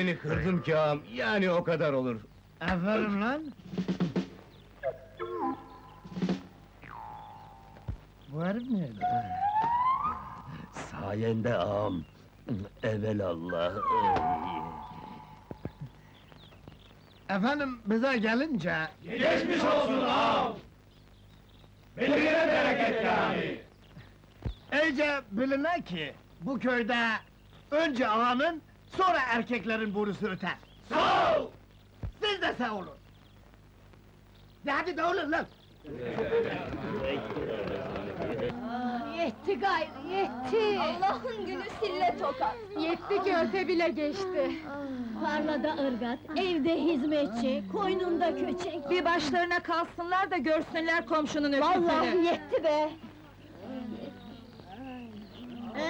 belini kırdım ki ağam, yani o kadar olur. Aferin lan. Bu herif nerede? Sayende ağam, evelallah. Efendim bize gelince... Geçmiş olsun ağam! Beline bereket yani! ...iyice biline ki... ...bu köyde... ...önce ağanın... ...sonra erkeklerin borusu öter. Sağ ol! Siz de sağ olun. De hadi de olun lan! Yetti gayrı, yetti! Allah'ın günü sille tokat. Yetti ki öte bile geçti. Tarlada ırgat, evde hizmetçi, koynunda köçek. Bir başlarına kalsınlar da görsünler komşunun ötesini. Vallahi yetti be!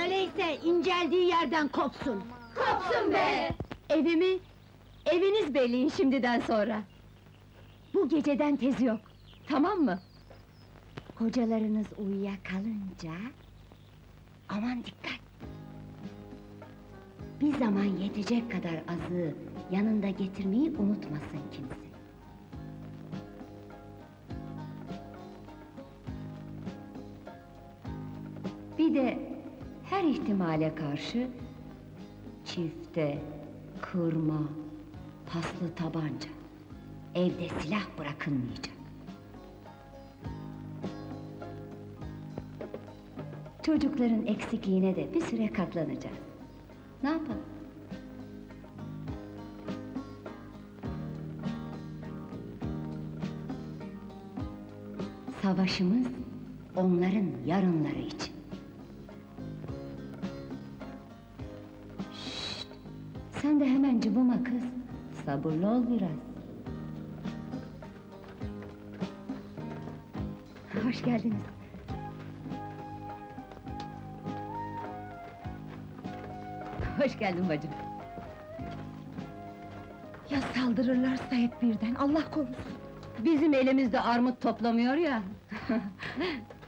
Öyleyse inceldiği yerden kopsun. Kopsun be! Evimi, eviniz belliyin şimdiden sonra. Bu geceden tez yok, tamam mı? Kocalarınız uyuyakalınca... Aman dikkat! Bir zaman yetecek kadar azığı yanında getirmeyi unutmasın kimse. Bir de her ihtimale karşı çifte, kırma, paslı tabanca, evde silah bırakılmayacak. Çocukların eksikliğine de bir süre katlanacağız. Ne yapalım? Savaşımız onların yarınları için. Sen de hemen cıvıma kız. Sabırlı ol biraz. Hoş geldiniz. Hoş geldin bacım. Ya saldırırlarsa hep birden, Allah korusun! Bizim elimizde armut toplamıyor ya!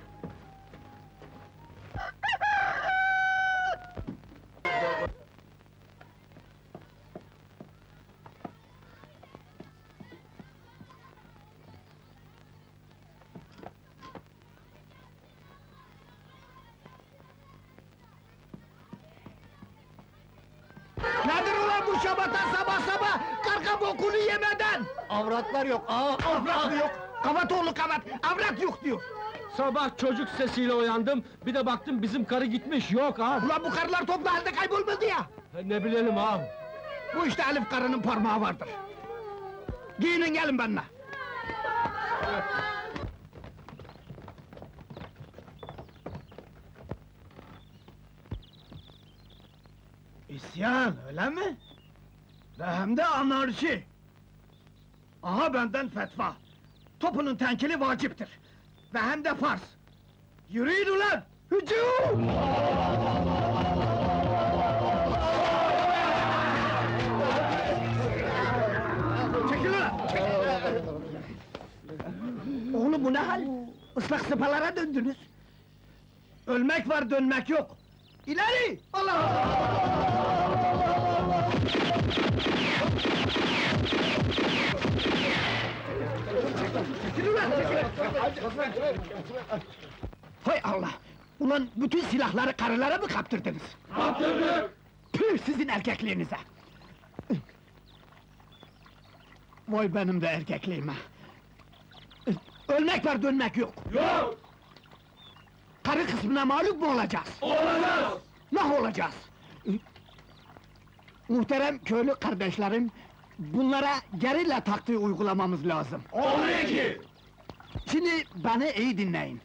Bu şabata sabah sabah? Karga bokunu yemeden! Avratlar yok, aa, Avrat mı yok? Kavat oğlu kavat, avrat yok diyor! Sabah çocuk sesiyle uyandım, bir de baktım bizim karı gitmiş, yok ağam! Ulan bu karılar toplu halde kaybolmadı ya! Ne bilelim ağam! Bu işte Elif karının parmağı vardır. Giyinin gelin benimle. İsyan, öyle mi? Ve hem de anarşi! Aha benden fetva! Topunun tenkili vaciptir! Ve hem de farz! Yürüyün ulan! Hücum! Çekil ulan! Oğlum bu ne hal? Islak sıpalara döndünüz! Ölmek var, dönmek yok! İleri! Allah! Çekil! Hay Allah! Ulan bütün silahları karılara mı kaptırdınız? Kaptırdık! Püh sizin erkekliğinize! Vay benim de erkekliğime! Ölmek var, dönmek yok! Yok! Karı kısmına mağlup mu olacağız? Olacağız! Nah olacağız! Muhterem köylü kardeşlerim, bunlara gerilla taktiği uygulamamız lazım. O ne ki? Şimdi beni iyi dinleyin.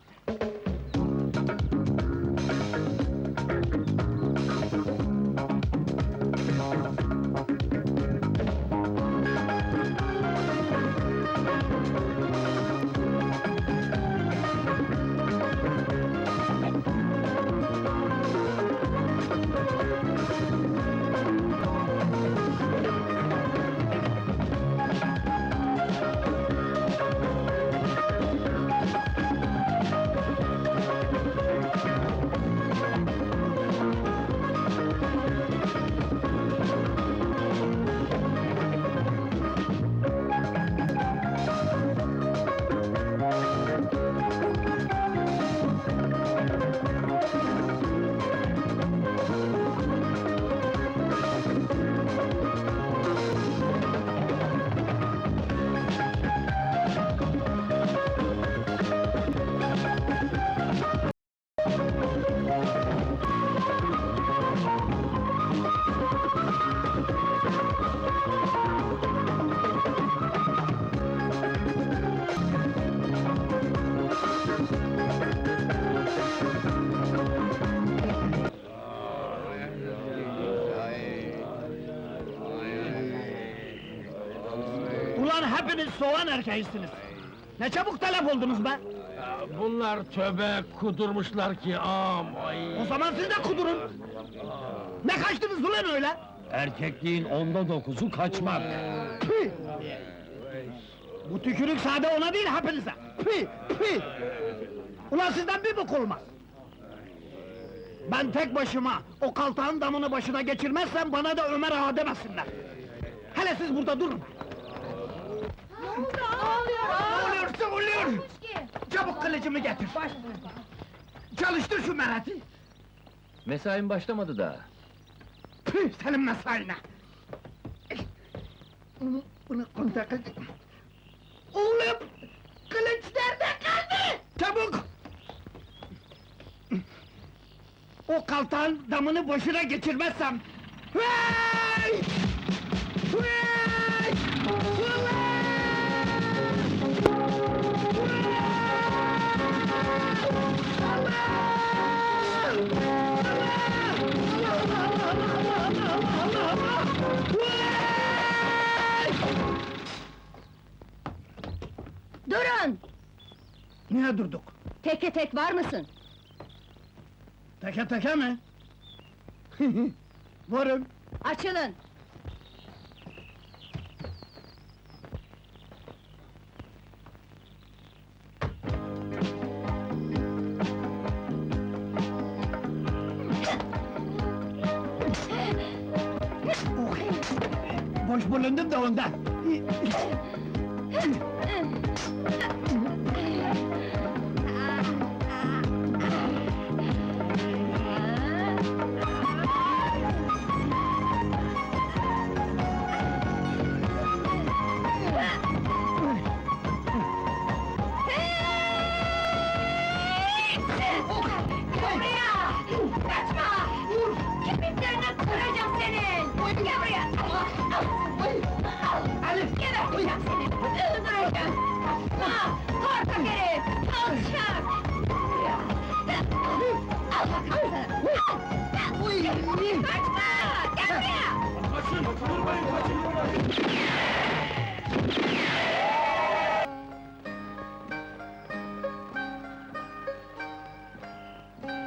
Hepiniz soğan erkeğisiniz! Ne çabuk telef oldunuz be! Bunlar töbe kudurmuşlar ki am ay. O zaman siz de kudurun! Ne kaçtınız ulan öyle? Erkekliğin onda dokuzu kaçmak. Püh! Bu tükürük sade ona değil hepinize! Püh! Püh! Ulan sizden bir bok olmaz! Ben tek başıma o kaltağın damını başına geçirmezsem bana da Ömer ağa demesinler! Hele siz burada durun! Oluyor? Ne oluyor, ne oluyor? Çabuk kılıcımı getir! Çalıştır şu merati! Mesain başlamadı daha. Püh, senin mesaine! Bunu, bunu kontak... Oğlum! Kılıç nerede kaldı? Çabuk! O kaltağın damını boşuna geçirmezsem... Hey! Durun! Niye durduk? Teke tek var mısın? Teke teke mi? Varım. Açılın! Boş bulundum da ondan. Buraya! Kaçma! Kemiklerini kıracağım senin! Gel buraya! Alif! Korkak herif!